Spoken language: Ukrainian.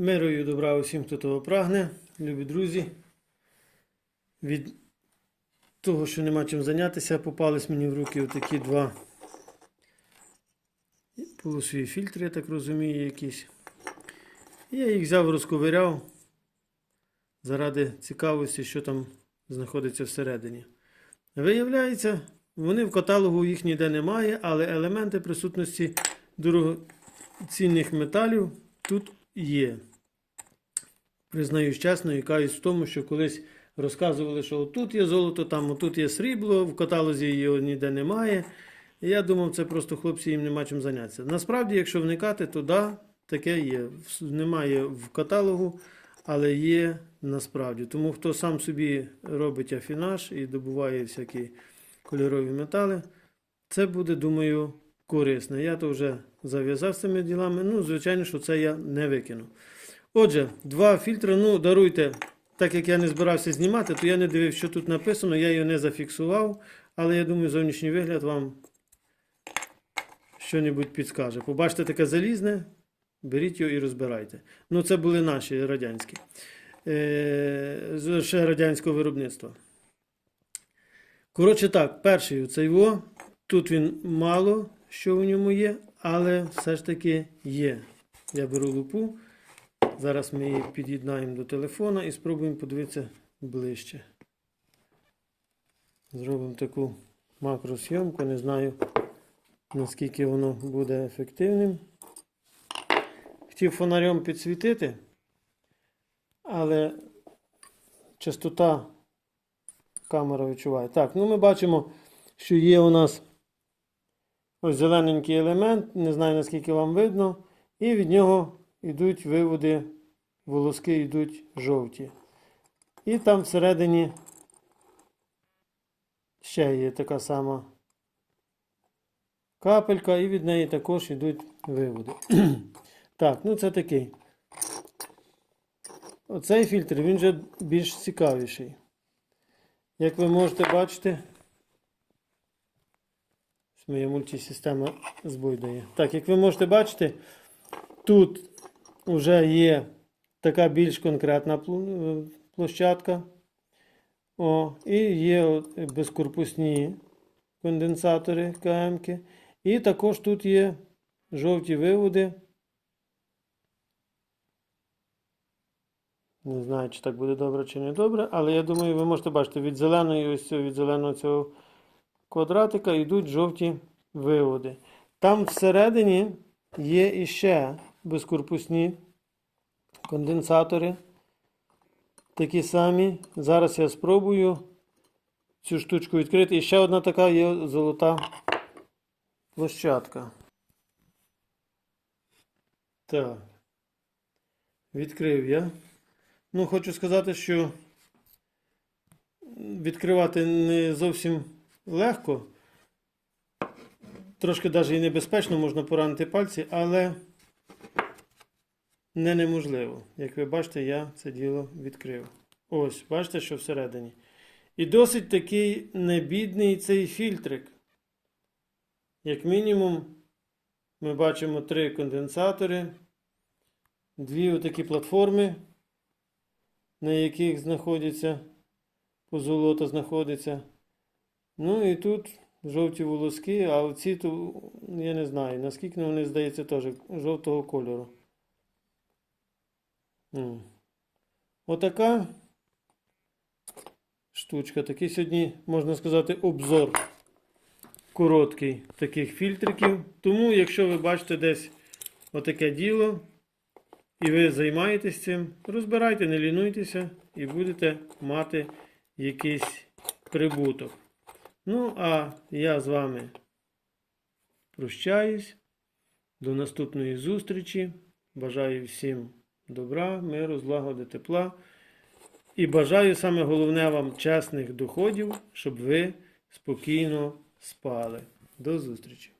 Миру і добра усім, хто того прагне, любі друзі. Від того, що нема чим зайнятися, попались мені в руки отакі два полосові фільтри, я так розумію, якісь. Я їх взяв, розковиряв заради цікавості, що там знаходиться всередині. Виявляється, вони в каталогу їх ніде немає, але елементи присутності дорогоцінних металів тут є. Признаюсь чесно і каюсь в тому, що колись розказували, що тут є золото, там отут є срібло, в каталозі його ніде немає. Я думав, це просто хлопці їм нема чим зайнятися. Насправді, якщо вникати, то да, таке є. Немає в каталогу, але є насправді. Тому хто сам собі робить афінаж і добуває всякі кольорові метали, це буде, думаю, корисно. Я то вже зав'язав з цими ділами. Ну, звичайно, що це я не викину. Отже, два фільтри. Ну, даруйте, так як я не збирався знімати, то я не дивився, що тут написано, я його не зафіксував. Але я думаю, зовнішній вигляд вам що-небудь підскаже. Побачите таке залізне, беріть його і розбирайте. Ну, це були наші радянські. Е, з- ще радянського виробництва. Коротше так, перший оцей во. Тут він мало що в ньому є, але все ж таки є. Я беру лупу. Зараз ми її під'єднаємо до телефона і спробуємо подивитися ближче. Зробимо таку макросйомку, не знаю наскільки воно буде ефективним. Хотів фонарем підсвітити, але частота камера відчуває. Так, ну ми бачимо, що є у нас ось зелененький елемент, не знаю наскільки вам видно, і від нього йдуть виводи, волоски йдуть жовті. І там всередині ще є така сама капелька, і від неї також йдуть виводи. так, ну це такий. Оцей фільтр він вже більш цікавіший. Як ви можете бачити, моя мультисистема збой дає. Так, як ви можете бачити, тут вже є така більш конкретна площадка. О, і є безкорпусні конденсатори КМ-ки. І також тут є жовті виводи. Не знаю, чи так буде добре, чи не добре, але я думаю, ви можете бачити, від зеленої, ось від зеленого цього квадратика йдуть жовті виводи. Там всередині є іще безкорпусні конденсатори. Такі самі. Зараз я спробую цю штучку відкрити. І ще одна така є золота площадка. Так. Відкрив я. Ну, хочу сказати, що відкривати не зовсім легко. Трошки навіть і небезпечно, можна поранити пальці, але не неможливо. Як ви бачите, я це діло відкрив. Ось, бачите, що всередині. І досить такий небідний цей фільтрик. Як мінімум, ми бачимо три конденсатори, дві отакі платформи, на яких знаходяться, позолота знаходиться. Ну і тут жовті волоски, а оці то я не знаю, наскільки вони, здається, теж жовтого кольору. Отака штучка. Такий сьогодні, можна сказати, обзор короткий таких фільтриків. Тому, якщо ви бачите десь отаке діло, і ви займаєтесь цим, розбирайте, не лінуйтеся і будете мати якийсь прибуток. Ну, а я з вами прощаюсь. До наступної зустрічі. Бажаю всім добра, миру, злагоди, тепла. І бажаю саме головне вам чесних доходів, щоб ви спокійно спали. До зустрічі!